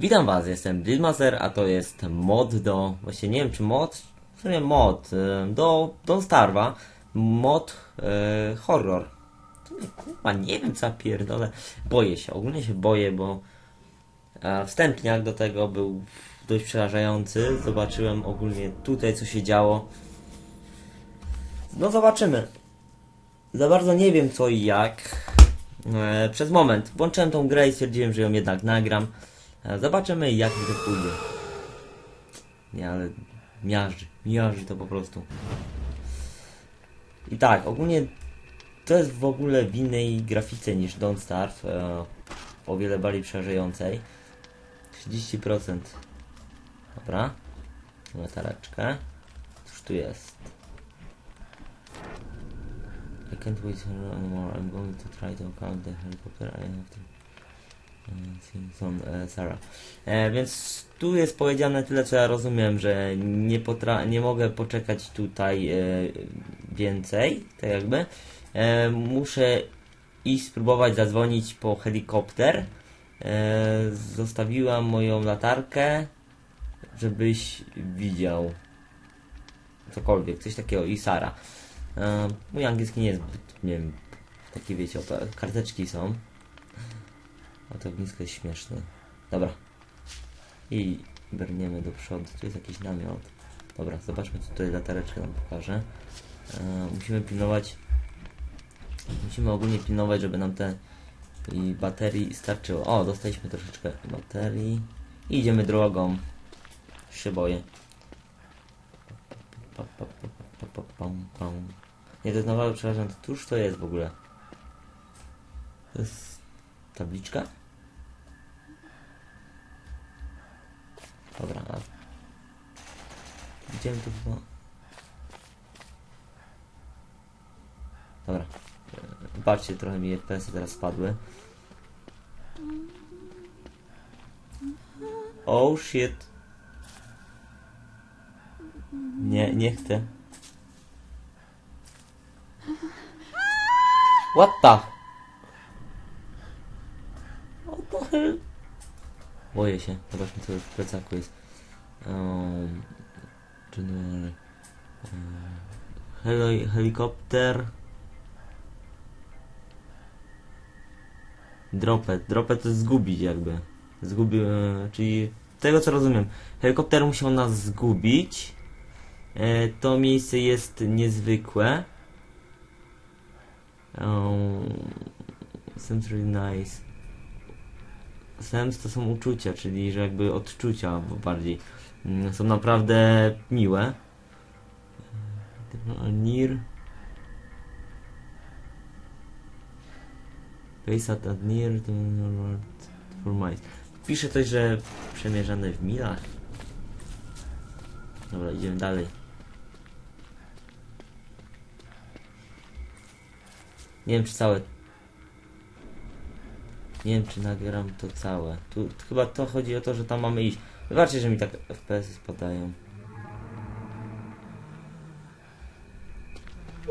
Witam was, jestem Billmaster, a to jest mod do, właśnie nie wiem czy mod, w sumie mod, y, do Don't Starva, mod y, horror. Kurwa, nie wiem co pierdolę, boję się, ogólnie się boję, bo e, wstępniak do tego był dość przerażający, zobaczyłem ogólnie tutaj co się działo. No zobaczymy. Za bardzo nie wiem co i jak. E, przez moment włączyłem tą grę i stwierdziłem, że ją jednak nagram. E, Zobaczymy jak mi to pójdzie. Nie, ale miażdży, miażdży to po prostu. I tak, ogólnie to jest w ogóle w innej grafice niż Don't Starve. E, o wiele bardziej przerażającej. 30%. Dobra. Latareczkę. Cóż tu jest? I can't wait anymore. I'm going to try to count the helicopter. I have to... Simpson, e, Sarah. E, więc tu jest powiedziane tyle, co ja rozumiem, że nie, potra- nie mogę poczekać tutaj e, więcej, tak jakby. Muszę iść spróbować zadzwonić po helikopter. Zostawiłam moją latarkę, żebyś widział cokolwiek, coś takiego i Sara. Mój angielski nie jest nie wiem, taki wiecie, karteczki są. A to ognisko jest śmieszne. Dobra. I brniemy do przodu. Tu jest jakiś namiot. Dobra, zobaczmy co tutaj latareczkę nam pokaże. E, musimy pilnować. Musimy ogólnie pilnować, żeby nam te i baterii starczyło. O, dostaliśmy troszeczkę baterii. I idziemy drogą. Się boję. Nie, to jest nowa przepraszam, cóż to jest w ogóle? To jest tabliczka? Dobra. Idziemy tu chyba... Dobra. E, Patrzcie, trochę mi FPS-y teraz spadły. Oh shit. Nie, nie chcę. What the? What the hell? Boję się. Zobaczmy co w plecaku jest. Um, general, um, heli helikopter. Dropet. Dropet to zgubić jakby. Zgubił, e, czyli tego co rozumiem. Helikopter musiał nas zgubić. E, to miejsce jest niezwykłe. Um, seems really nice. Sens to są uczucia, czyli że jakby odczucia bardziej mm, są naprawdę miłe. Nir. Place at at near to for miles. Pisze coś, że przemierzane w milach. Dobra, idziemy dalej. Nie wiem czy całe nie wiem, czy nagram to całe. Tu chyba to chodzi o to, że tam mamy iść. Wybaczcie, że mi tak FPS spadają.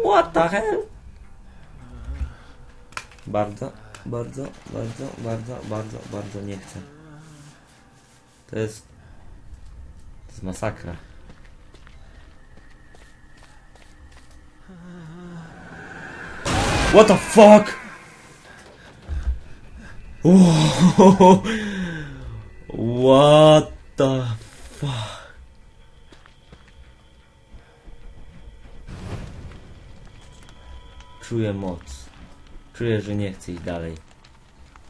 What the hell? Bardzo, bardzo, bardzo, bardzo, bardzo, bardzo nie chcę. To jest... To jest masakra. What the fuck? What the fuck? Czuję moc. Czuję, że nie chcę iść dalej.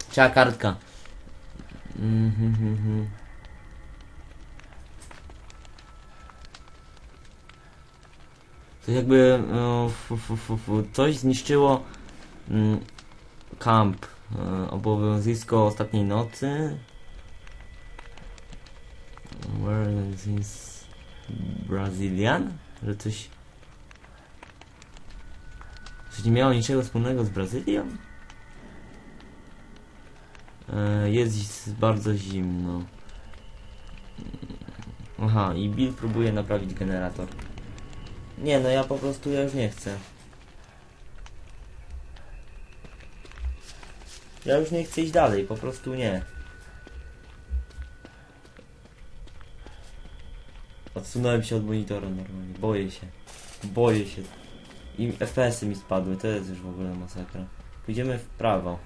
Trzeba kartka. To jakby no, fu, fu, fu, fu, coś zniszczyło mm, kamp. E, obowiązysko ostatniej nocy. Where is this Brazilian? Że coś... Coś nie miało niczego wspólnego z Brazylią? E, Jest bardzo zimno. Aha, i Bill próbuje naprawić generator. Nie, no ja po prostu ja już nie chcę. Ja już nie chcę iść dalej, po prostu nie. Odsunąłem się od monitora normalnie, boję się. Boję się. I FPS-y mi spadły, to jest już w ogóle masakra. Pójdziemy w prawo.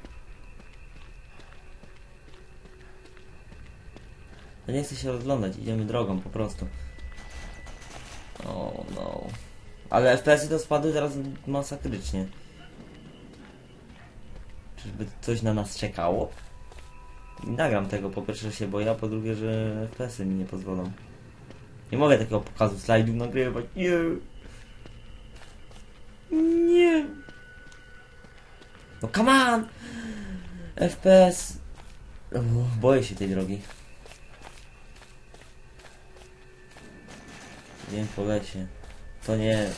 Ja nie chcę się rozglądać, idziemy drogą po prostu. Oh, no. Ale FPS-y to spadły teraz masakrycznie. Czyżby coś na nas czekało? Nie nagram tego, po pierwsze się boję, a po drugie, że FPS-y mi nie pozwolą. Nie mogę takiego pokazu slajdów nagrywać. Nie. Nie. No come on! FPS. Uff, boję się tej drogi. Wiem po lesie. To nie.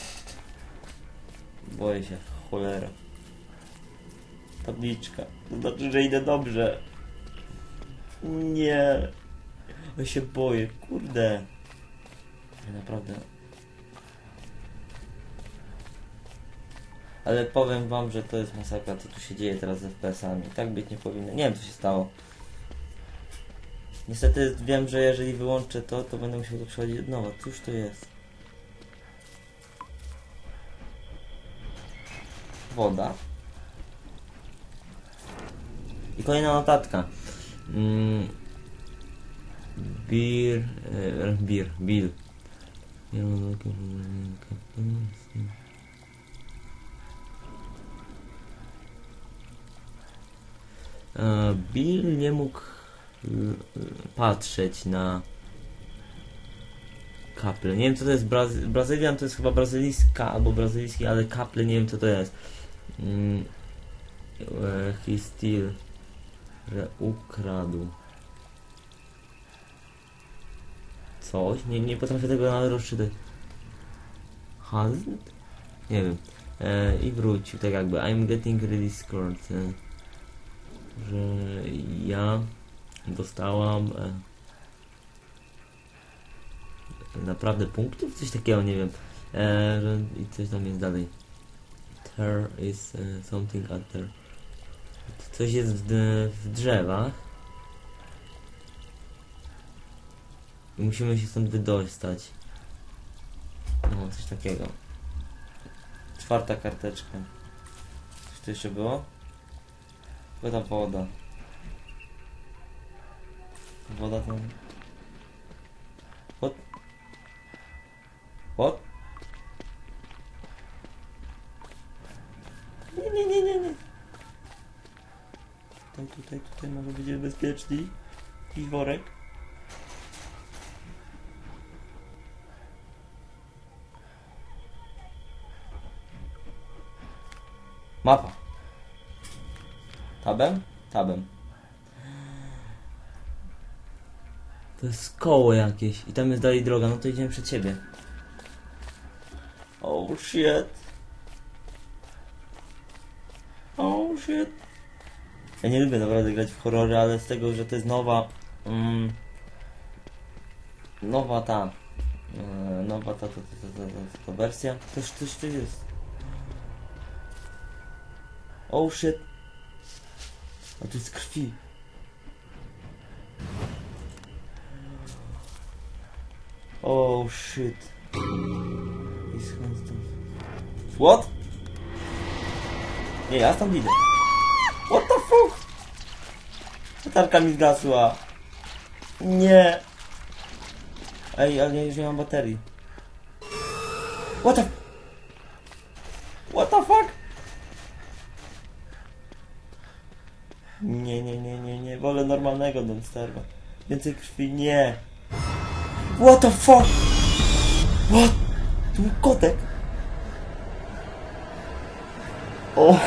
Boję się. Cholera. Tabliczka. To znaczy, że idę dobrze. Nie. Ja się boję. Kurde. Ja Naprawdę. Ale powiem wam, że to jest masakra, co tu się dzieje teraz z FPS-ami. Tak być nie powinno. Nie wiem, co się stało. Niestety wiem, że jeżeli wyłączę to, to będę musiał to przechodzić od nowa. Cóż to jest? Woda. I kolejna notatka. Mm. Beer, e, beer, Bill. E, Bill nie mógł e, patrzeć na kaple. Nie wiem co to jest Brazy Brazylian, to jest chyba brazylijska albo brazylijski, ale kaple nie wiem co to jest. Mm, e, he still, ukradł. coś. Nie, nie potrafię tego rozczytać. Hasn't? Nie wiem. E, I wrócił, tak jakby. I'm getting really scored. E, że ja dostałam e, naprawdę punktów? Coś takiego, nie wiem. E, że, I coś tam jest dalej. There is e, something out there. Coś jest w, w drzewach. I musimy się stąd wydostać. No, coś takiego. Czwarta karteczka. Coś tu jeszcze było? Ta woda. Woda tam... What? What? Nie, nie, nie, nie, nie. Tutaj, tutaj, tutaj bezpieczniej. Jakiś worek. Mapa. Tabem? Tabem. To jest koło jakieś i tam jest dalej droga, no to idziemy przed siebie. Oh shit. Oh shit. Ja nie lubię naprawdę grać w horrory, ale z tego, że to jest nowa... Mm, nowa ta... e, nowa ta, ta, ta, ta, ta, ta, ta wersja. Toż coś tu jest. Oh shit. A tu jest krwi. Oh shit. What? Nie, ja stąd idę. What the fuck? Latarka mi zgasła. Nie. Ej, ale ja już nie mam baterii. What the... What the fuck? Nie, nie, nie, nie, nie. Wolę normalnego Dumpsterwa. Więcej krwi nie. What the fuck? What? Tu kotek. O.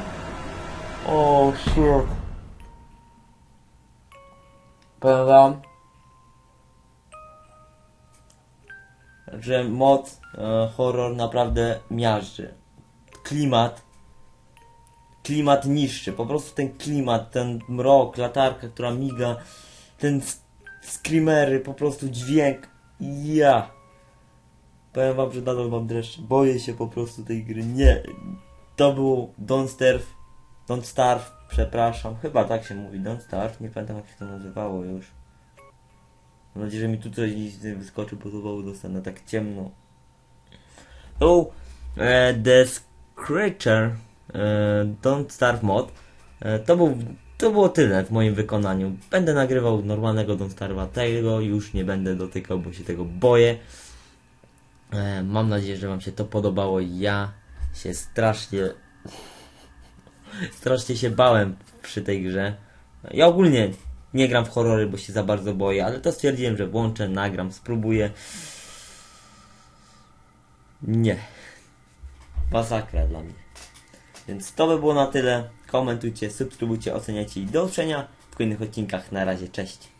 O, shit. Powiem wam, że mod e, horror naprawdę miażdży. Klimat klimat niszczy. Po prostu ten klimat, ten mrok, latarka, która miga, ten screamery, po prostu dźwięk. Ja. Powiem wam, że nadal mam dreszcze. Boję się po prostu tej gry. Nie. To był Don't Starve. Don't Starve, przepraszam. Chyba tak się mówi. Don't Starve. Nie pamiętam jak się to nazywało już. Mam nadzieję, że mi tu coś nie wyskoczy, bo było dostanę tak ciemno. Oh, e, The Scratcher e, Don't Starve Mod. E, to, był, to było tyle w moim wykonaniu. Będę nagrywał normalnego Don't Starve'a. Tego już nie będę dotykał, bo się tego boję. Mam nadzieję, że Wam się to podobało. Ja się strasznie strasznie się bałem przy tej grze. Ja ogólnie nie gram w horrory, bo się za bardzo boję, ale to stwierdziłem, że włączę, nagram, spróbuję. Nie. Masakra dla mnie. Więc to by było na tyle. Komentujcie, subskrybujcie, oceniajcie i do usłyszenia w kolejnych odcinkach. Na razie, cześć.